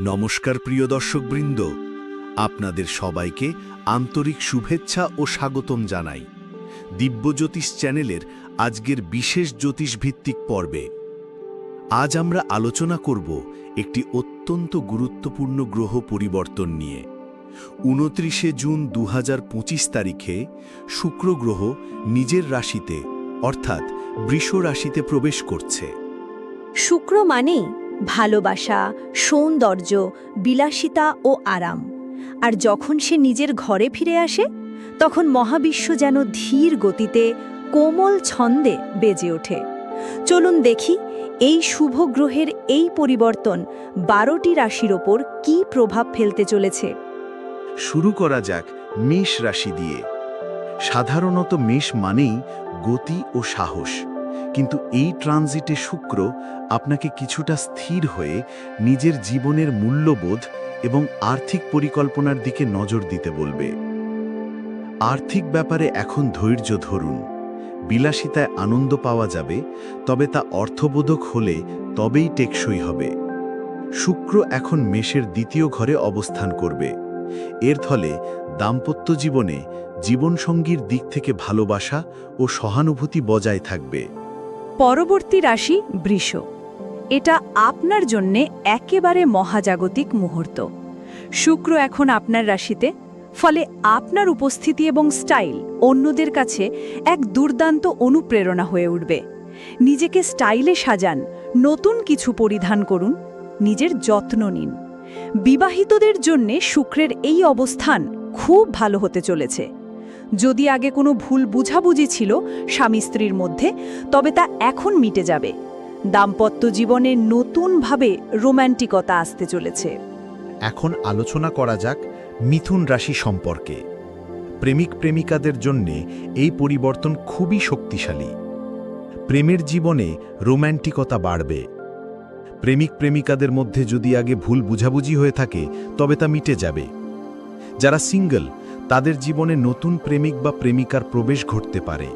নমস্কার প্রিয় দর্শকবৃন্দ, আপনাদের সবাইকে আন্তরিক শুভেচ্ছা ও স্বাগতম জানাই দিব্যজ্যোতিষ চ্যানেলের আজকের বিশেষ জ্যোতিষভিত্তিক পর্বে। আজ আমরা আলোচনা করব একটি অত্যন্ত গুরুত্বপূর্ণ গ্রহ পরিবর্তন নিয়ে। উনত্রিশে জুন দু হাজার পঁচিশ তারিখে শুক্র গ্রহ নিজের রাশিতে, অর্থাৎ বৃষ রাশিতে প্রবেশ করছে। শুক্র মানেই ভালোবাসা, সৌন্দর্য, বিলাসিতা ও আরাম। আর যখন সে নিজের ঘরে ফিরে আসে, তখন মহাবিশ্ব যেন ধীর গতিতে, কোমল ছন্দে বেজে ওঠে। চলুন দেখি, এই শুভ গ্রহের এই পরিবর্তন বারোটি রাশির ওপর কী প্রভাব ফেলতে চলেছে? শুরু করা যাক মেষ রাশি দিয়ে। সাধারণত মেষ মানেই গতি ও সাহস। কিন্তু এই ট্রানজিটে শুক্র আপনাকে কিছুটা স্থির হয়ে নিজের জীবনের মূল্যবোধ এবং আর্থিক পরিকল্পনার দিকে নজর দিতে বলবে। আর্থিক ব্যাপারে এখন ধৈর্য ধরুন। বিলাসিতায় আনন্দ পাওয়া যাবে, তবে তা অর্থবোধক হলে তবেই টেকসই হবে। শুক্র এখন মেষের দ্বিতীয় ঘরে অবস্থান করবে। এর ফলে দাম্পত্য জীবনে জীবনসঙ্গীর দিক থেকে ভালোবাসা ও সহানুভূতি বজায় থাকবে। পরবর্তী রাশি বৃষ। এটা আপনার জন্যে একেবারে মহাজাগতিক মুহূর্ত। শুক্র এখন আপনার রাশিতে, ফলে আপনার উপস্থিতি এবং স্টাইল অন্যদের কাছে এক দুর্দান্ত অনুপ্রেরণা হয়ে উঠবে। নিজেকে স্টাইলে সাজান, নতুন কিছু পরিধান করুন, নিজের যত্ন নিন। বিবাহিতদের জন্যে শুক্রের এই অবস্থান খুব ভালো হতে চলেছে। যদি আগে কোনো ভুল বুঝাবুঝি ছিল স্বামী স্ত্রীর মধ্যে, তবে তা এখন মিটে যাবে। দাম্পত্য জীবনে নতুনভাবে রোম্যান্টিকতা আসতে চলেছে। এখন আলোচনা করা যাক মিথুন রাশি সম্পর্কে। প্রেমিক প্রেমিকাদের জন্যে এই পরিবর্তন খুবই শক্তিশালী। প্রেমের জীবনে রোম্যান্টিকতা বাড়বে। প্রেমিক প্রেমিকাদের মধ্যে যদি আগে ভুল বুঝাবুঝি হয়ে থাকে, তবে তা মিটে যাবে। যারা সিঙ্গল তাদের জীবনে নতুন প্রেমিক বা প্রেমিকার প্রবেশ ঘটতে পারে।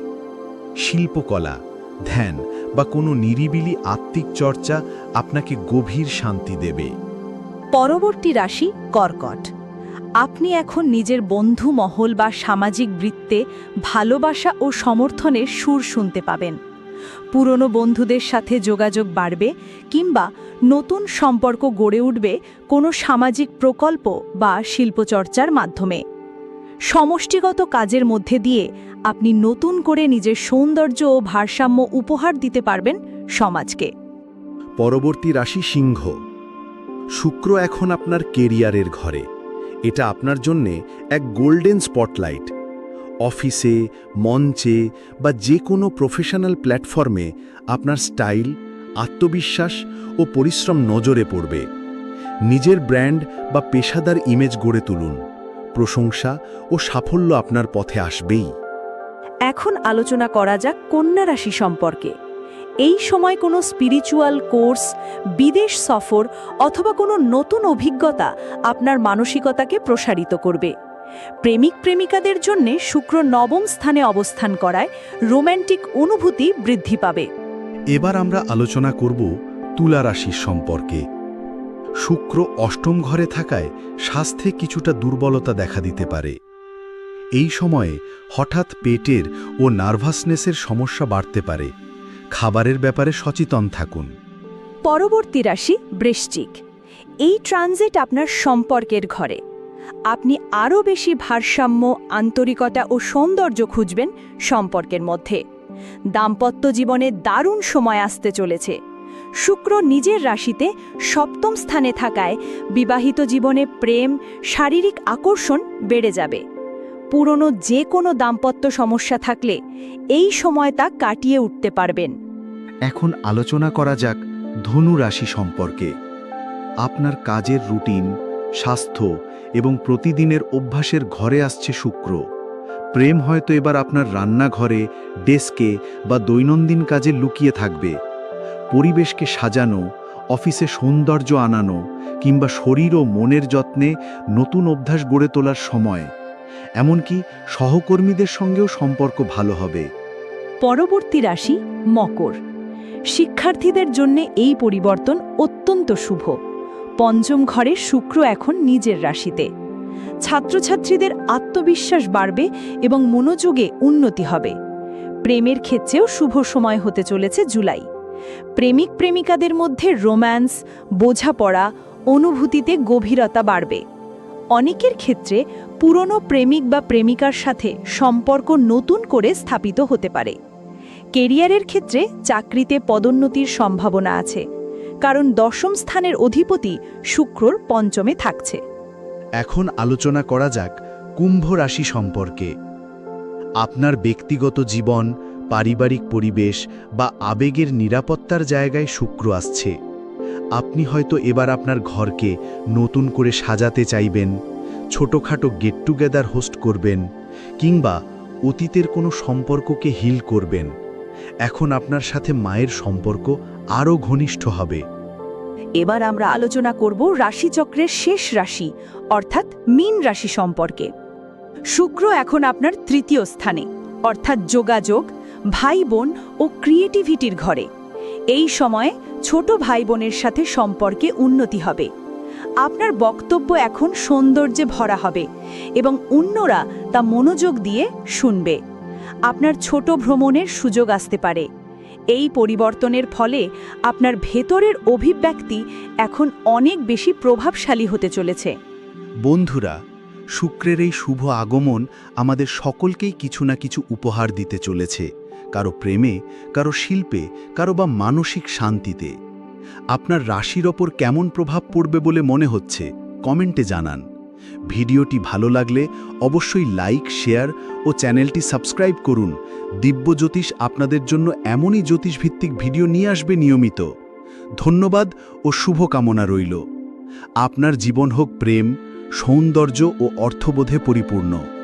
শিল্পকলা, ধ্যান বা কোনো নিরিবিলি আত্মিক চর্চা আপনাকে গভীর শান্তি দেবে। পরবর্তী রাশি কর্কট। আপনি এখন নিজের বন্ধু, মহল বা সামাজিক বৃত্তে ভালোবাসা ও সমর্থনের সুর শুনতে পাবেন। পুরনো বন্ধুদের সাথে যোগাযোগ বাড়বে কিংবা নতুন সম্পর্ক গড়ে উঠবে কোনো সামাজিক প্রকল্প বা শিল্পচর্চার মাধ্যমে। সমষ্টিগত কাজের মধ্যে দিয়ে আপনি নতুন করে নিজের সৌন্দর্য ও ভারসাম্য উপহার দিতে পারবেন সমাজকে। পরবর্তী রাশি সিংহ। শুক্র এখন আপনার কেরিয়ারের ঘরে। এটা আপনার জন্যে এক গোল্ডেন স্পটলাইট। অফিসে, মঞ্চে বা যে কোনো প্রফেশনাল প্ল্যাটফর্মে আপনার স্টাইল, আত্মবিশ্বাস ও পরিশ্রম নজরে পড়বে। নিজের ব্র্যান্ড বা পেশাদার ইমেজ গড়ে তুলুন। প্রশংসা ও সাফল্য আপনার পথে আসবেই। এখন আলোচনা করা যাক কন্যা রাশি সম্পর্কে। এই সময় কোনো স্পিরিচুয়াল কোর্স বিদেশ সফর অথবা কোনো নতুন অভিজ্ঞতা আপনার মানসিকতাকে প্রসারিত করবে। প্রেমিক প্রেমিকাদের জন্যে শুক্র নবম স্থানে অবস্থান করায় রোম্যান্টিক অনুভূতি বৃদ্ধি পাবে। এবার আমরা আলোচনা করব তুলা রাশির সম্পর্কে। শুক্র অষ্টম ঘরে থাকায় স্বাস্থ্যে কিছুটা দুর্বলতা দেখা দিতে পারে। এই সময়ে হঠাৎ পেটের ও নার্ভাসনেসের সমস্যা বাড়তে পারে। খাবারের ব্যাপারে সচেতন থাকুন। পরবর্তী রাশি বৃশ্চিক। এই ট্রানজিট আপনার সম্পর্কের ঘরে। আপনি আরও বেশি ভারসাম্য, আন্তরিকতা ও সৌন্দর্য খুঁজবেন সম্পর্কের মধ্যে। দাম্পত্য জীবনে দারুণ সময় আসতে চলেছে। শুক্র নিজের রাশিতে সপ্তম স্থানে থাকায় বিবাহিত জীবনে প্রেম, শারীরিক আকর্ষণ বেড়ে যাবে। পুরনো যে কোনো দাম্পত্য সমস্যা থাকলে এই সময় তা কাটিয়ে উঠতে পারবেন। এখন আলোচনা করা যাক ধনু রাশি সম্পর্কে। আপনার কাজের রুটিন, স্বাস্থ্য এবং প্রতিদিনের অভ্যাসের ঘরে আসছে শুক্র। প্রেম হয়তো এবার আপনার রান্নাঘরে, ডেস্কে বা দৈনন্দিন কাজে লুকিয়ে থাকবে। পরিবেশকে সাজানো, অফিসে সৌন্দর্য আনানো কিংবা শরীর ও মনের যত্নে নতুন অভ্যাস গড়ে তোলার সময়। এমনকি সহকর্মীদের সঙ্গেও সম্পর্ক ভালো হবে। পরবর্তী রাশি মকর। শিক্ষার্থীদের জন্য এই পরিবর্তন অত্যন্ত শুভ। পঞ্চম ঘরে শুক্র এখন নিজের রাশিতে। ছাত্রছাত্রীদের আত্মবিশ্বাস বাড়বে এবং মনোযোগে উন্নতি হবে। প্রেমের ক্ষেত্রেও শুভ সময় হতে চলেছে জুলাই। প্রেমিক প্রেমিকাদের মধ্যে রোম্যান্স, বোঝাপড়া, অনুভূতিতে গভীরতা বাড়বে। অনেকের ক্ষেত্রে পুরনো প্রেমিক বা প্রেমিকার সাথে সম্পর্ক নতুন করে স্থাপিত হতে পারে। কেরিয়ারের ক্ষেত্রে চাকরিতে পদোন্নতির সম্ভাবনা আছে, কারণ দশম স্থানের অধিপতি শুক্রর পঞ্চমে থাকছে। এখন আলোচনা করা যাক কুম্ভ রাশি সম্পর্কে। আপনার ব্যক্তিগত জীবন পারিবারিক পরিবেশ বা আবেগের নিরাপত্তার জায়গায় শুক্র আসছে। আপনি হয়তো এবার আপনার ঘরকে নতুন করে সাজাতে চাইবেন, ছোটোখাটো গেট টুগেদার হোস্ট করবেন, কিংবা অতীতের কোনো সম্পর্ককে হিল করবেন। এখন আপনার সাথে মায়ের সম্পর্ক আরও ঘনিষ্ঠ হবে। এবার আমরা আলোচনা করব রাশিচক্রের শেষ রাশি, অর্থাৎ মিন রাশি সম্পর্কে। শুক্র এখন আপনার তৃতীয় স্থানে, অর্থাৎ যোগাযোগ ভাই বোন ও ক্রিয়েটিভিটির ঘরে। এই সময়ে ছোট ভাই বোনের সাথে সম্পর্কে উন্নতি হবে। আপনার বক্তব্য এখন সৌন্দর্যে ভরা হবে এবং অন্যরা তা মনোযোগ দিয়ে শুনবে। আপনার ছোট ভ্রমণের সুযোগ আসতে পারে। এই পরিবর্তনের ফলে আপনার ভেতরের অভিব্যক্তি এখন অনেক বেশি প্রভাবশালী হতে চলেছে। বন্ধুরা, শুক্রের এই শুভ আগমন আমাদের সকলকেই কিছু না কিছু উপহার দিতে চলেছে। কারও প্রেমে, কারও শিল্পে, কারও বা মানসিক শান্তিতে। আপনার রাশির ওপর কেমন প্রভাব পড়বে বলে মনে হচ্ছে, কমেন্টে জানান। ভিডিওটি ভালো লাগলে অবশ্যই লাইক, শেয়ার ও চ্যানেলটি সাবস্ক্রাইব করুন। দিব্য জ্যোতিষ আপনাদের জন্য এমনই জ্যোতিষভিত্তিক ভিডিও নিয়ে আসবে নিয়মিত। ধন্যবাদ ও শুভকামনা রইল। আপনার জীবন হোক প্রেম, সৌন্দর্য ও অর্থবোধে পরিপূর্ণ।